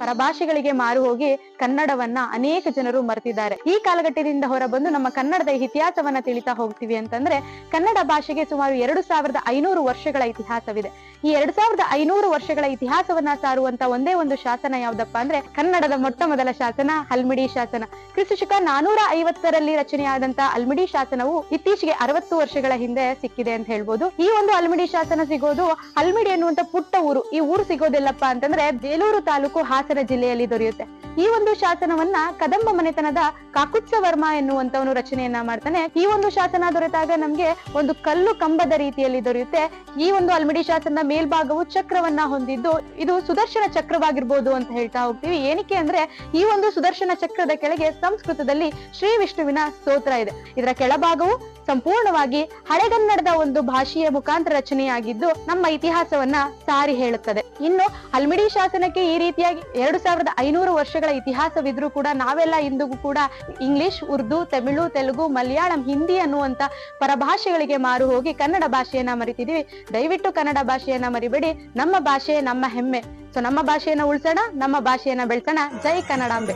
ಪರಭಾಷೆಗಳಿಗೆ ಮಾರು ಹೋಗಿ ಕನ್ನಡವನ್ನ ಅನೇಕ ಜನರು ಮರೆತಿದ್ದಾರೆ. ಈ ಕಾಲಘಟ್ಟದಿಂದ ಹೊರಬಂದು ನಮ್ಮ ಕನ್ನಡದ ಇತಿಹಾಸವನ್ನ ತಿಳಿತಾ ಹೋಗ್ತೀವಿ ಅಂತಂದ್ರೆ ಕನ್ನಡ ಭಾಷೆಗೆ ಸುಮಾರು ಎರಡು ಸಾವಿರದ ಐನೂರು ವರ್ಷಗಳ ಇತಿಹಾಸವಿದೆ. ಈ ಎರಡ್ ಸಾವಿರದ ಐನೂರು ವರ್ಷಗಳ ಇತಿಹಾಸವನ್ನ ಸಾರುವಂತ ಒಂದೇ ಒಂದು ಶಾಸನ ಯಾವ್ದಪ್ಪ ಅಂದ್ರೆ ಕನ್ನಡದ ಮೊಟ್ಟ ಮೊದಲ ಶಾಸನ ಹಲ್ಮಿಡಿ ಶಾಸನ. ಕ್ರಿಸ್ತಶಕ ನಾನೂರ ಐವತ್ತರಲ್ಲಿ ರಚನೆಯಾದಂತಹ ಅಲ್ಮಿಡಿ ಶಾಸನವು ಇತ್ತೀಚೆಗೆ ಅರವತ್ತು ವರ್ಷಗಳ ಹಿಂದೆ ಸಿಕ್ಕಿದೆ ಅಂತ ಹೇಳ್ಬೋದು. ಈ ಒಂದು ಅಲ್ಮಿಡಿ ಶಾಸನ ಸಿಗೋದು ಅಲ್ಮಿಡಿ ಅನ್ನುವಂತ ಪುಟ್ಟ ಊರು. ಈ ಊರು ಸಿಗೋದಿಲ್ಲಪ್ಪ ಅಂತಂದ್ರೆ ಬೇಲೂರು ತಾಲೂಕು ಹಾಸನ ಜಿಲ್ಲೆಯಲ್ಲಿ ದೊರೆಯುತ್ತೆ. ಈ ಒಂದು ಶಾಸನವನ್ನ ಕದಂಬ ಮನೆತನದ ಕಾಕುತ್ಸ ವರ್ಮ ಎನ್ನುವಂತವನು ರಚನೆಯನ್ನ ಮಾಡ್ತಾನೆ. ಈ ಒಂದು ಶಾಸನ ದೊರೆತಾಗ ನಮ್ಗೆ ಒಂದು ಕಲ್ಲು ಕಂಬದ ರೀತಿಯಲ್ಲಿ ದೊರೆಯುತ್ತೆ. ಈ ಒಂದು ಅಲ್ಮಿಡಿ ಶಾಸನದ ಮೇಲ್ಭಾಗವು ಚಕ್ರವನ್ನ ಹೊಂದಿದ್ದು, ಇದು ಸುದರ್ಶನ ಚಕ್ರವಾಗಿರ್ಬೋದು ಅಂತ ಹೇಳ್ತಾ ಹೋಗ್ತೀವಿ. ಏನಕ್ಕೆ ಅಂದ್ರೆ, ಈ ಒಂದು ಸುದರ್ಶನ ಚಕ್ರದ ಕೆಳಗೆ ಸಂಸ್ಕೃತದಲ್ಲಿ ಶ್ರೀ ವಿಷ್ಣುವಿನ ಸ್ತೋತ್ರ ಇದೆ. ಇದರ ಕೆಳಭಾಗವು ಸಂಪೂರ್ಣವಾಗಿ ಹಳೆಗನ್ನಡದ ಒಂದು ಭಾಷೆಯ ಮುಖಾಂತರ ರಚನೆಯಾಗಿದ್ದು ನಮ್ಮ ಇತಿಹಾಸವನ್ನ ಸಾರಿ ಹೇಳುತ್ತದೆ. ಇನ್ನು ಅಲ್ಮಿಡಿ ಶಾಸನಕ್ಕೆ ಈ ರೀತಿಯಾಗಿ ಎರಡು ಸಾವಿರದ ಐನೂರು ವರ್ಷಗಳ ಇತಿಹಾಸವಿದ್ರೂ ಕೂಡ ನಾವೆಲ್ಲ ಇಂದಿಗೂ ಕೂಡ ಇಂಗ್ಲಿಷ್, ಉರ್ದು, ತಮಿಳು, ತೆಲುಗು, ಮಲಯಾಳಂ, ಹಿಂದಿ ಅನ್ನುವಂತ ಪರಭಾಷೆಗಳಿಗೆ ಮಾರು ಹೋಗಿ ಕನ್ನಡ ಭಾಷೆಯನ್ನ ಮರಿತಿದೀವಿ. ದಯವಿಟ್ಟು ಕನ್ನಡ ಭಾಷೆಯನ್ನ ಮರಿಬೇಡಿ. ನಮ್ಮ ಭಾಷೆ ನಮ್ಮ ಹೆಮ್ಮೆ. ಸೊ ನಮ್ಮ ಭಾಷೆಯನ್ನ ಉಳಿಸೋಣ, ನಮ್ಮ ಭಾಷೆಯನ್ನ ಬೆಳೆಸೋಣ. ಜೈ ಕನ್ನಡಾಂಬೆ.